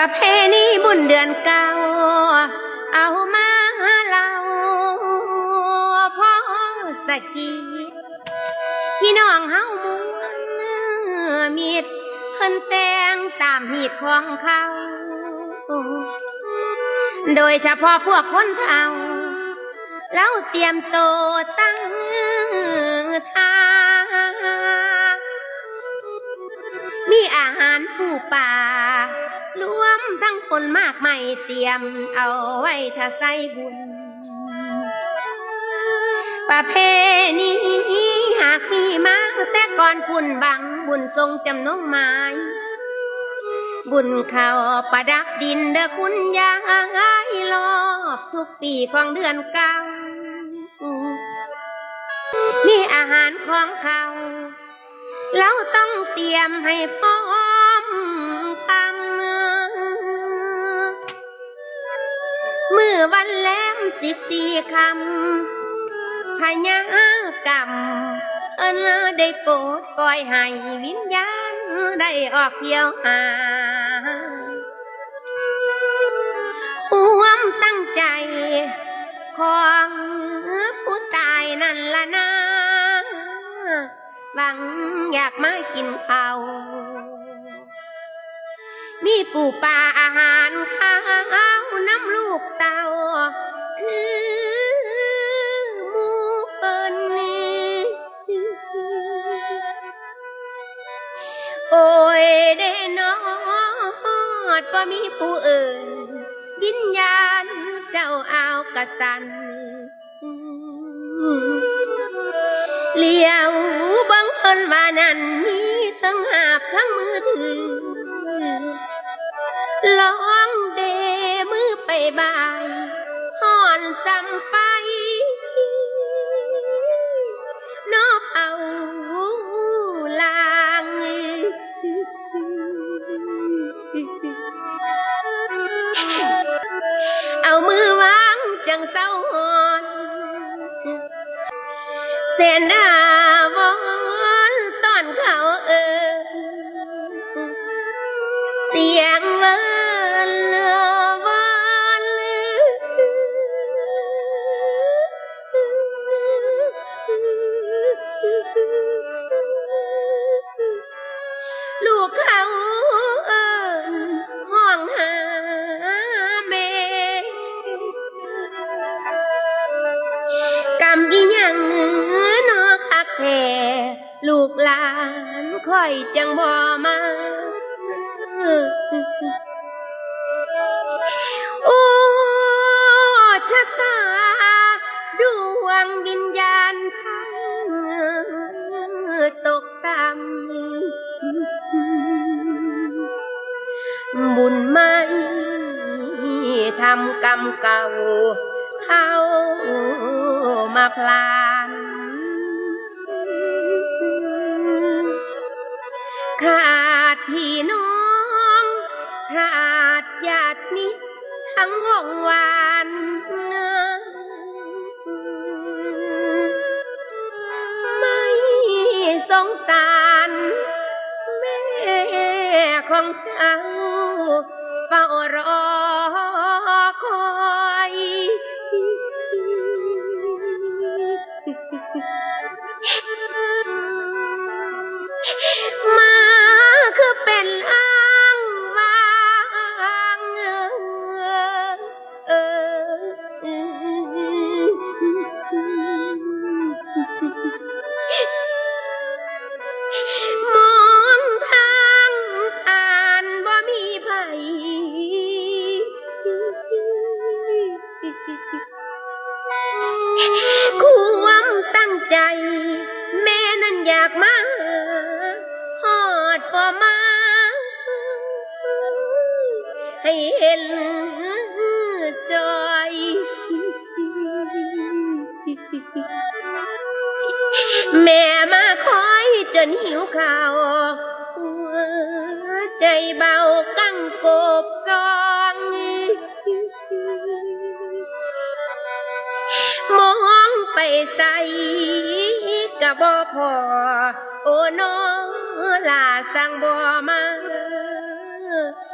ประเพณีบุญเดือนเก้าเอามาเล่าพ่อสะกีพี่น้องเฮามุงมีดเพิ่นแต่งตามมีดของเขา โดยเฉพาะพวกคนเฒ่าแล้วเตรียมโตตั้งท่ามีอาหารผู้ป่า รวมทั้งคนมากไม่เตรียมเอาไว้ถ้าใส่บุญ ประเพณีหากมีมาแต่ก่อนพุ่นบังบุญทรงจำนงหมายบุญเขาประดับดินเด้อคุณยายรอบทุกปีของเดือนเก้ามีอาหารของเขา เราต้องเตรียมให้พร้อ อวันแลมสิบสี่คำพญากรรมเอินได้โปรดปล่อยให้วิญญาณได้ออกเที่ยวหาความตั้งใจ ของผู้ตายนั่นละนะหวังอยากมากินข้าว มีปูปลาอาหารข้าวน้ำลูกเต่าคือมูเปินนี่โอ้ยเด้นอดบ่มีผู้อื่น วิญญาณเจ้าเอาวกระสันเลี้ยวบังเพิ่นว่านั่นมีทั้งหาบทั้งมือถือ ลองเดมือไปบายห่อนสังไฟนอบเอาลางเอามือวางจังเศร้าหอนเสนดา ลือวันลูกเขาเอินห้องหาแม่กำอีหยังนอคักแท้ลูกหลานคอยจังบ่มา ญไม่ทำกรรมเก่า เข้ามาพลานขาดพี่น้องขาดญาติมิตรทั้งห้องวานไม่สงสาร แม่ของเจ้า อ แม่มาคอยจนหิวข้าวหัวใจเบากั้งโกบซองมองไปใส่กะบ่พอ โอ้น้องลาสั่งบ่มา